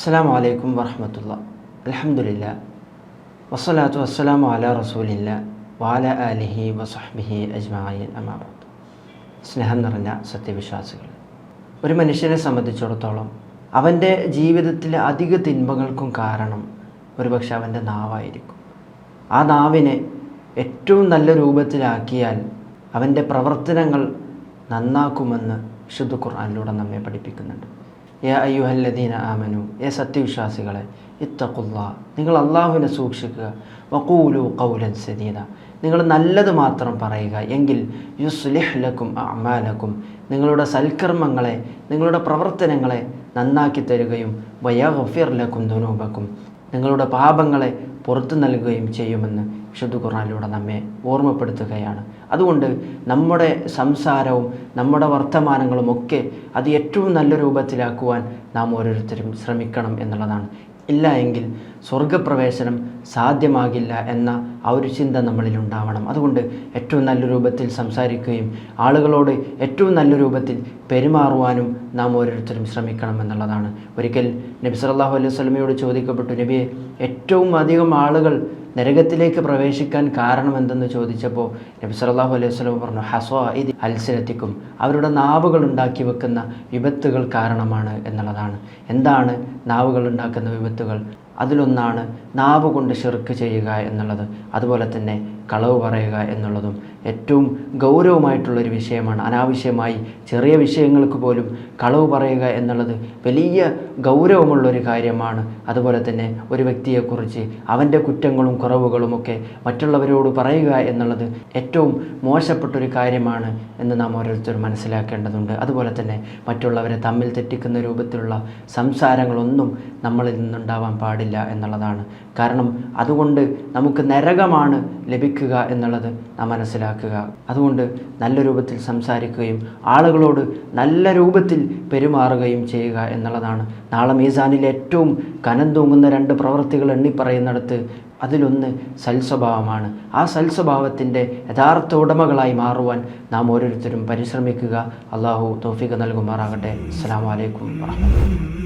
അസ്സാം അലൈക്കും വറഹമത്തുള്ള. അലഹമുല്ല വസ്സലാത്തു വസ്സലാമു അല റസൂലില്ല. വാല അലിഹി വസഹ്ബിഹി അജ്മായൻ അമാബത്ത് സ്നേഹം നിറഞ്ഞ സത്യവിശ്വാസികൾ ഒരു മനുഷ്യനെ സംബന്ധിച്ചിടത്തോളം അവന്റെ ജീവിതത്തിലെ അധിക തിന്മകൾക്കും കാരണം ഒരുപക്ഷെ അവന്റെ നാവായിരിക്കും. ആ നാവിനെ ഏറ്റവും നല്ല രൂപത്തിലാക്കിയാൽ അവന്റെ പ്രവർത്തനങ്ങൾ നന്നാക്കുമെന്ന് വിശുദ്ധ ഖുർആാനിലൂടെ നമ്മെ പഠിപ്പിക്കുന്നുണ്ട്. യാ അയ്യുഹല്ലദീന ആമനു ഏ സത്യവിശ്വാസികളെ ഇത്തക്കുള്ള നിങ്ങൾ അള്ളാഹുവിനെ സൂക്ഷിക്കുക. വക്കൂലു കൗലൻ സദീന നിങ്ങൾ നല്ലത് മാത്രം പറയുക. എങ്കിൽ യുസ്ലിഹ് ലക്കും അമാലക്കും നിങ്ങളുടെ സൽക്കർമ്മങ്ങളെ നിങ്ങളുടെ പ്രവർത്തനങ്ങളെ നന്നാക്കി തരികയും വയഗഫിർ ലക്കും ദുനൂബക്കും നിങ്ങളുടെ പാപങ്ങളെ പുറത്തു നൽകുകയും ചെയ്യുമെന്ന് വിശുദ്ധ ഖുർആനിലൂടെ നമ്മെ ഓർമ്മപ്പെടുത്തുകയാണ്. അതുകൊണ്ട് നമ്മുടെ സംസാരവും നമ്മുടെ വർത്തമാനങ്ങളും ഒക്കെ അത് ഏറ്റവും നല്ല രൂപത്തിലാക്കുവാൻ നാം ഓരോരുത്തരും ശ്രമിക്കണം എന്നുള്ളതാണ്. ഇല്ല എങ്കിൽ സ്വർഗപ്രവേശനം സാധ്യമാകില്ല എന്ന ആ ഒരു ചിന്ത നമ്മളിൽ ഉണ്ടാവണം. അതുകൊണ്ട് ഏറ്റവും നല്ല രൂപത്തിൽ സംസാരിക്കുകയും ആളുകളോട് ഏറ്റവും നല്ല രൂപത്തിൽ പെരുമാറുവാനും നാം ഓരോരുത്തരും ശ്രമിക്കണം എന്നുള്ളതാണ്. ഒരിക്കൽ നബി സലാഹു അലൈഹി വസല്ലമയോട് ചോദിക്കപ്പെട്ടു നബിയെ ഏറ്റവും അധികം ആളുകൾ നരകത്തിലേക്ക് പ്രവേശിക്കാൻ കാരണം എന്തെന്ന് ചോദിച്ചപ്പോൾ നബി സലാഹു അലൈഹി സ്വലം പറഞ്ഞു ഹസ്വ ഇത് അത്സരത്തിക്കും അവരുടെ നാവുകൾ ഉണ്ടാക്കി വെക്കുന്ന വിപത്തുകൾ കാരണമാണ് എന്നുള്ളതാണ്. എന്താണ് നാവുകൾ ഉണ്ടാക്കുന്ന വിപത്തുകൾ? അതിലൊന്നാണ് നാവ് കൊണ്ട് ഷിർക്ക് ചെയ്യുക എന്നുള്ളത്. അതുപോലെ തന്നെ കളവ് പറയുക എന്നുള്ളതും ഏറ്റവും ഗൗരവമായിട്ടുള്ളൊരു വിഷയമാണ്. അനാവശ്യമായി ചെറിയ വിഷയങ്ങൾക്ക് പോലും കളവ് പറയുക എന്നുള്ളത് വലിയ ഗൗരവമുള്ളൊരു കാര്യമാണ്. അതുപോലെ തന്നെ ഒരു വ്യക്തിയെക്കുറിച്ച് അവന്റെ കുറ്റങ്ങളും കുറവുകളുമൊക്കെ മറ്റുള്ളവരോട് പറയുക എന്നുള്ളത് ഏറ്റവും മോശപ്പെട്ടൊരു കാര്യമാണ് എന്ന് നാം ഓരോരുത്തരും മനസ്സിലാക്കേണ്ടതുണ്ട്. അതുപോലെ തന്നെ മറ്റുള്ളവരെ തമ്മിൽ തെറ്റിക്കുന്ന രൂപത്തിലുള്ള സംസാരങ്ങളൊന്നും നമ്മളിൽ നിന്നുണ്ടാവാൻ പാടില്ല എന്നുള്ളതാണ്. കാരണം അതുകൊണ്ട് നമുക്ക് നരകമാണ് ലഭിക്കുക എന്നുള്ളത് നാം മനസ്സിലാക്കുക. അതുകൊണ്ട് നല്ല രൂപത്തിൽ സംസാരിക്കുകയും ആളുകളോട് നല്ല രൂപത്തിൽ പെരുമാറുകയും ചെയ്യുക എന്നുള്ളതാണ്. നാളെ മീസാനിൽ ഏറ്റവും കനം തൂങ്ങുന്ന രണ്ട് പ്രവൃത്തികൾ എണ്ണിപ്പറയുന്നിടത്ത് അതിലൊന്ന് സൽസ്വഭാവമാണ്. ആ സൽസ്വഭാവത്തിന്റെ യഥാർത്ഥ ഉടമകളായി മാറുവാൻ നാം ഓരോരുത്തരും പരിശ്രമിക്കുക. അള്ളാഹു തോഫിക്ക് നൽകുമാറാകട്ടെ. അസ്സാം വലൈക്കും വാഹമത്തുള്ള